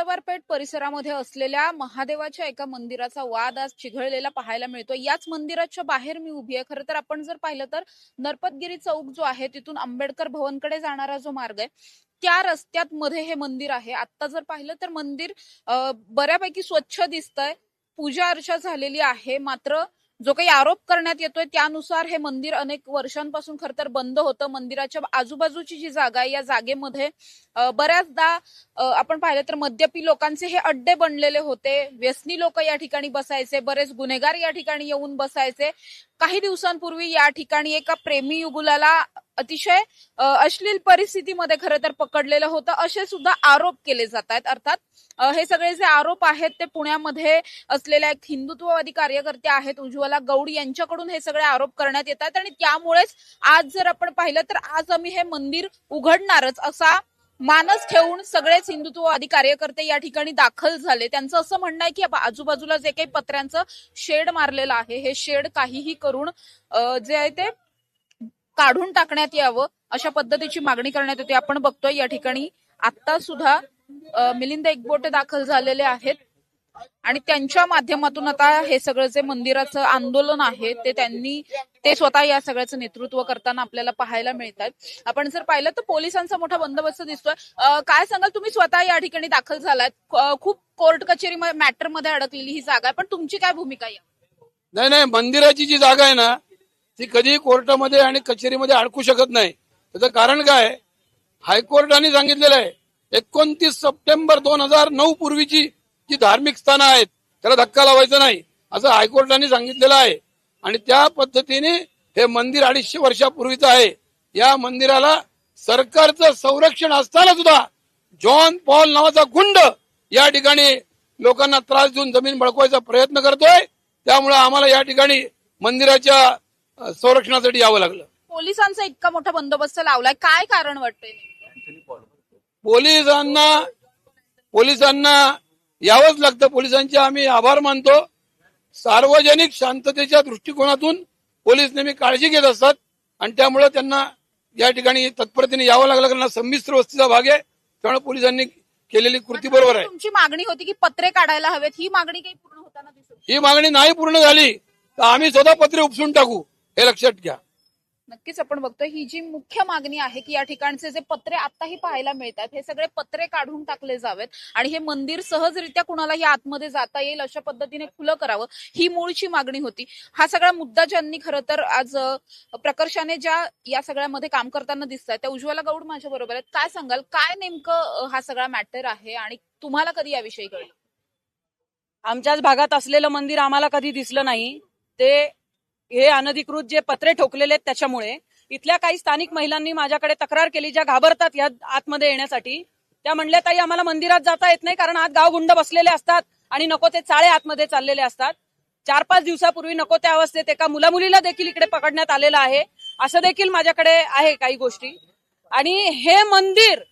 मंगळवारपेठ परिसरामध्ये असलेल्या महादेवाच्या एका मंदिराचा वाद आज चिघळलेला पाहायला मिळतो याच मंदिराच्या बाहेर मी उभी आहे. खरं तर आपण जर पाहिलं तर नरपतगिरी चौक जो आहे तिथून आंबेडकर भवनकडे जाणारा जो मार्ग आहे त्या रस्त्यात मध्ये हे मंदिर आहे. आता जर पाहिलं तर मंदिर बऱ्यापैकी स्वच्छ दिसतंय. पूजा अर्चा झालेली आहे. मात्र जो काही आरोप करण्यात येतोय त्यानुसार हे मंदिर अनेक वर्षांपासून खर तर बंद होतं. मंदिराच्या आजूबाजूची जी जागा आहे या जागेमध्ये बऱ्याचदा आपण पाहिलं तर मद्यपी लोकांचे हे अड्डे बनलेले होते. व्यसनी लोक या ठिकाणी बसायचे बरेच गुन्हेगार या ठिकाणी येऊन बसायचे. काही दिवसांपूर्वी या ठिकाणी एका प्रेमी युगुलाला अतिशय अश्लील परिस्थितीमध्ये खरं तर पकडलेलं होतं. असे सुद्धा आरोप केले जात आहेत अर्थात हे सगळे जे आरोप आहेत ते पुण्यामध्ये असलेल्या एक हिंदुत्ववादी कार्यकर्ते आहेत उज्ज्वला गौड यांच्याकडून हे सगळे आरोप करण्यात येतात. आणि त्यामुळेच आज जर आपण पाहिलं तर आज आम्ही हे मंदिर उघडणारच असा मानस ठेवून सगळेच हिंदुत्ववादी कार्यकर्ते या ठिकाणी दाखल झाले. त्यांचं असं म्हणणं आहे की आजूबाजूला जे काही पत्र्यांचं शेड मारलेलं आहे हे शेड काहीही करून जे आहे ते काढून टाकण्यात यावं अशा पद्धतीची मागणी करण्यात येते. आपण बघतोय या ठिकाणी आता सुद्धा मिलिंद एकबोटे दाखल झालेले आहेत. आणि त्यांच्या माध्यमातून आता हे सगळं जे मंदिराचं आंदोलन आहे ते त्यांनी ते स्वतः या सगळ्याचं नेतृत्व करताना आपल्याला पाहायला मिळतात आपण जर पाहिलं तर पोलिसांचा मोठा बंदोबस्त दिसतोय. काय सांगाल? तुम्ही स्वतः या ठिकाणी दाखल झालात. खूप कोर्ट कचेरी मॅटरमध्ये अडकलेली ही जागा आहे. पण तुमची काय भूमिका आहे? नाही नाही मंदिराची जी जागा आहे ना ती कधी कोर्टामध्ये आणि कचेरीमध्ये अडकू शकत नाही. त्याचं कारण काय? हायकोर्टाने सांगितलेलं आहे एकोणतीस सप्टेंबर दोन हजार नऊ पूर्वीची जी धार्मिक स्थानं आहेत त्याला धक्का लावायचा नाही असं हायकोर्टाने सांगितलेलं आहे. आणि त्या पद्धतीने हे मंदिर अडीचशे वर्षापूर्वीचं आहे. या मंदिराला सरकारचं संरक्षण असताना सुद्धा जॉन पॉल नावाचा गुंड या ठिकाणी लोकांना त्रास देऊन जमीन बळकवायचा प्रयत्न करतोय. त्यामुळे आम्हाला या ठिकाणी मंदिराच्या संरक्षणासाठी यावं लागलं. पोलिसांचा इतका मोठा बंदोबस्त लावलाय काय कारण वाटतंय पोलिसांना पोलिसांना यावंच लागतं. पोलिसांचे आम्ही आभार मानतो. सार्वजनिक शांततेच्या दृष्टिकोनातून पोलीस नेहमी काळजी घेत असतात आणि त्यामुळे त्यांना या ठिकाणी तत्परतेने यावं लागलं कारण संमिश्र वस्तीचा भाग आहे. त्यामुळे पोलिसांनी केलेली कृती बरोबर आहे. तुमची मागणी होती की पत्रे काढायला हवेत. ही मागणी काही पूर्ण होताना. ही मागणी नाही पूर्ण झाली. तर आम्ही स्वतः पत्रे उपसून टाकू. हे लक्षात घ्या. नक्कीच आपण बघतोय ही जी मुख्य मागणी आहे की या ठिकाणचे जे पत्रे आताही पाहायला मिळतात हे सगळे पत्रे काढून टाकले जावेत आणि हे मंदिर सहजरित्या कुणालाही आतमध्ये जाता येईल अशा पद्धतीने खुलं करावं ही मूळची मागणी होती. हा सगळा मुद्दा ज्यांनी खरं तर आज प्रकर्षाने ज्या या सगळ्यामध्ये काम करताना दिसतात त्या उज्ज्वला गौड माझ्या बरोबर आहेत. काय सांगाल? काय नेमकं हा सगळा मॅटर आहे आणि तुम्हाला कधी याविषयी कळलं? आमच्याच भागात असलेलं मंदिर आम्हाला कधी दिसलं नाही. ते हे अनधिकृत जे पत्रे ठोकलेले आहेत त्याच्यामुळे इथल्या काही स्थानिक महिलांनी माझ्याकडे तक्रार केली ज्या घाबरतात या आतमध्ये येण्यासाठी. त्या म्हणल्या ताई आम्हाला मंदिरात जाता येत नाही कारण आत गावगुंड बसलेले असतात आणि नको ते चाळे आतमध्ये चाललेले असतात. चार पाच दिवसापूर्वी नको त्या अवस्थेत एका मुला मुलीला देखील इकडे पकडण्यात आलेलं आहे. असं देखील माझ्याकडे आहे काही गोष्टी. आणि हे मंदिर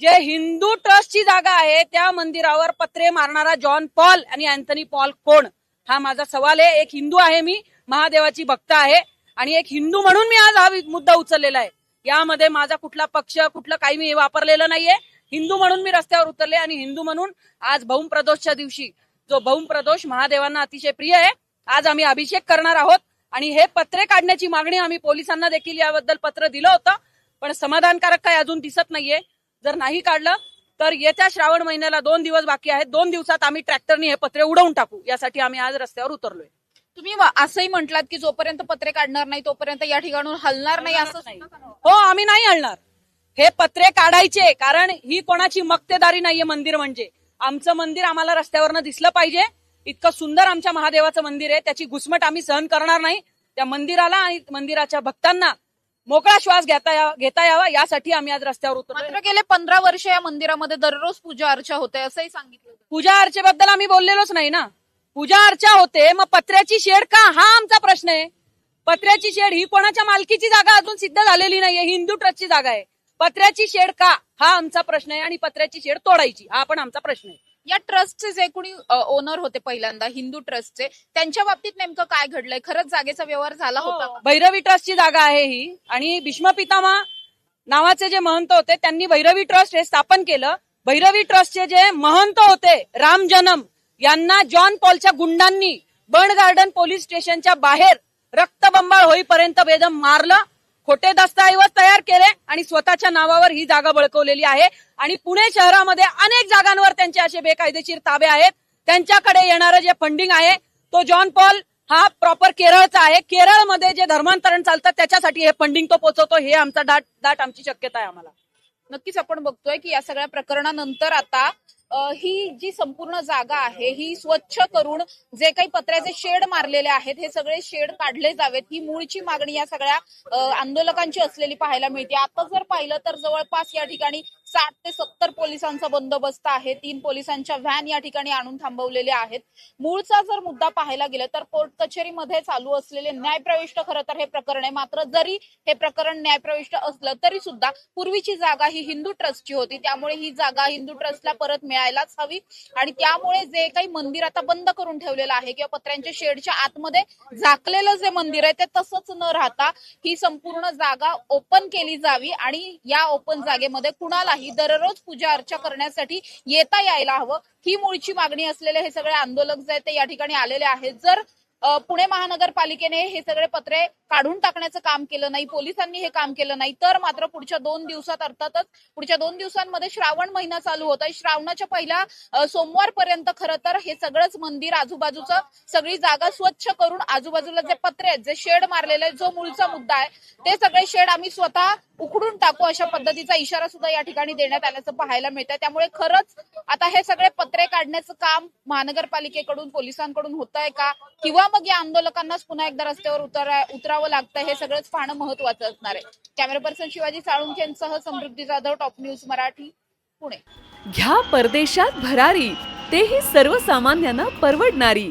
जे हिंदू ट्रस्टची जागा आहे त्या मंदिरावर पत्रे मारणारा जॉन पॉल आणि अँथनी पॉल कोण? हा माझा सवाल आहे. एक हिंदू आहे मी. महादेवाची भक्त आहे. आणि एक हिंदू म्हणून मी आज हा मुद्दा उचललेला आहे. यामध्ये माझा कुठला पक्ष कुठलं काही मी वापरलेलं नाहीये. हिंदू म्हणून मी रस्त्यावर उतरले आणि हिंदू म्हणून आज भौम प्रदोषच्या दिवशी जो भौम प्रदोष महादेवांना अतिशय प्रिय आहे आज आम्ही अभिषेक करणार आहोत. आणि हे पत्रे काढण्याची मागणी आम्ही पोलिसांना देखील याबद्दल पत्र दिलं होतं. पण समाधानकारक काही अजून दिसत नाहीये. जर नाही काढलं तर येत्या श्रावण महिन्याला दोन दिवस बाकी आहेत. दोन दिवसात आम्ही ट्रॅक्टरनी हे पत्रे उडवून टाकू. यासाठी आम्ही आज रस्त्यावर उतरलोय. तुम्ही वा- असंही म्हटलात की जोपर्यंत पत्रे काढणार नाही तोपर्यंत या ठिकाणून हलणार नाही असं नाही. हो आम्ही नाही हलणार. हे पत्रे काढायचे कारण ही कोणाची मक्तेदारी नाहीये मंदिर म्हणजे. आमचं मंदिर आम्हाला रस्त्यावरनं दिसलं पाहिजे. इतकं सुंदर आमच्या महादेवाचं मंदिर आहे त्याची घुसमट आम्ही सहन करणार नाही. त्या मंदिराला आणि मंदिराच्या भक्तांना मोकळा श्वास घेता घेता यावा यासाठी आम्ही आज रस्त्यावर उतरलो मात्र गेले पंधरा वर्ष या मंदिरामध्ये दररोज पूजा अर्चा होते असंही सांगितलं. पूजा अर्चेबद्दल आम्ही बोललेलोच नाही ना. पूजा अर्चा होते मग पत्र्याची शेड का? हा आमचा प्रश्न आहे. पत्र्याची शेड ही कोणाच्या मालकीची जागा अजून सिद्ध झालेली नाहीये हिंदू ट्रस्टची जागा आहे. पत्र्याची शेड का? हा आमचा प्रश्न आहे आणि पत्र्याची शेड तोडायची हा पण आमचा प्रश्न आहे. या ट्रस्टचे जे कोणी ओनर होते पहिल्यांदा हिंदू ट्रस्टचे त्यांच्या बाबतीत नेमकं काय घडलंय? खरंच जागेचा व्यवहार झाला होता का? भैरवी ट्रस्टची जागा आहे ही. आणि भीष्म पितामा नावाचे जे महंत होते त्यांनी भैरवी ट्रस्ट हे स्थापन केलं. भैरवी ट्रस्टचे जे महंत होते राम जनम यांना जॉन पॉलच्या गुंडांनी बर्ड गार्डन पोलीस स्टेशनच्या बाहेर रक्तबंबाळ होईपर्यंत बेदम मारलं खोटे दस्तऐवज तयार केले आणि स्वतःच्या नावावर ही जागा बळकवलेली आहे. आणि पुणे शहरामध्ये अनेक जागांवर त्यांचे असे बेकायदेशीर ताबे आहेत. त्यांच्याकडे येणारं जे फंडिंग आहे तो जॉन पॉल हा प्रॉपर केरळचा आहे. केरळमध्ये जे धर्मांतरण चालतं त्याच्यासाठी हे फंडिंग तो पोचवतो हे आमचा दाट दाट आमची शक्यता आहे आम्हाला. नक्कीच आपण बघतोय की या सगळ्या प्रकरणानंतर आता ही जी संपूर्ण जागा आहे ही स्वच्छ करून जे काही पत्र्याचे शेड मारलेले आहेत हे सगळे शेड काढले जावेत. ही मूळची मागणी या सगळ्या आंदोलकांची असलेली पाहायला मिळते. आता जर पाहिलं तर जवळपास या ठिकाणी साठ ते सत्तर पोलिसांचा बंदोबस्त आहे. तीन पोलिसांच्या व्हॅन या ठिकाणी आणून थांबवलेल्या आहेत. मूळचा जर मुद्दा पाहायला गेला तर कोर्ट कचेरीमध्ये चालू असलेले न्यायप्रविष्ट खरं तर हे प्रकरण आहे. मात्र जरी हे प्रकरण न्यायप्रविष्ट असलं तरी सुद्धा पूर्वीची जागा ही हिंदू ट्रस्टची होती. त्यामुळे ही जागा हिंदू ट्रस्टला परत मिळायलाच हवी. आणि त्यामुळे जे काही मंदिर आता बंद करून ठेवलेलं आहे किंवा पत्र्यांच्या शेडच्या आतमध्ये झाकलेलं जे मंदिर आहे ते तसंच न राहता ही संपूर्ण जागा ओपन केली जावी आणि या ओपन जागेमध्ये कुणालाही दररोज पूजा अर्चा करण्यासाठी येता यायला हवं. ही मूळची मागणी असलेले हे सगळे आंदोलक जे आहेत ते या ठिकाणी आलेले आहेत. जर पुणे महानगरपालिकेने हे सगळे पत्रे काढून टाकण्याचं काम केलं नाही पोलिसांनी हे काम केलं नाही तर मात्र पुढच्या दोन दिवसात अर्थातच पुढच्या दोन दिवसांमध्ये श्रावण महिना चालू होत आहे. श्रावणाच्या पहिल्या सोमवार सोमवारपर्यंत खरं तर हे सगळंच मंदिर आजूबाजूचं सगळी जागा स्वच्छ करून आजूबाजूला जे पत्रे आहेत जे शेड मारलेले आहेत, जो मूळचा मुद्दा आहे ते सगळे शेड आम्ही स्वतः उकडून टाकू अशा पद्धतीचा इशारा सुद्धा या ठिकाणी देण्यात आल्याचं पाहायला मिळतंय. त्यामुळे खरंच आता हे सगळे पत्रे काढण्याचं काम महानगरपालिकेकडून पोलिसांकडून होत आहे का? किंवा मग या आंदोलकांनाच पुन्हा एकदा रस्त्यावर उतरा उतरावं लागतं हे सगळंच पाहणं महत्वाचं असणार आहे. कॅमेरा पर्सन शिवाजी साळुंखे यांसह समृद्धी जाधव टॉप न्यूज मराठी पुणे. घ्या परदेशात भरारी. तेही सर्वसामान्यांना परवडणारी.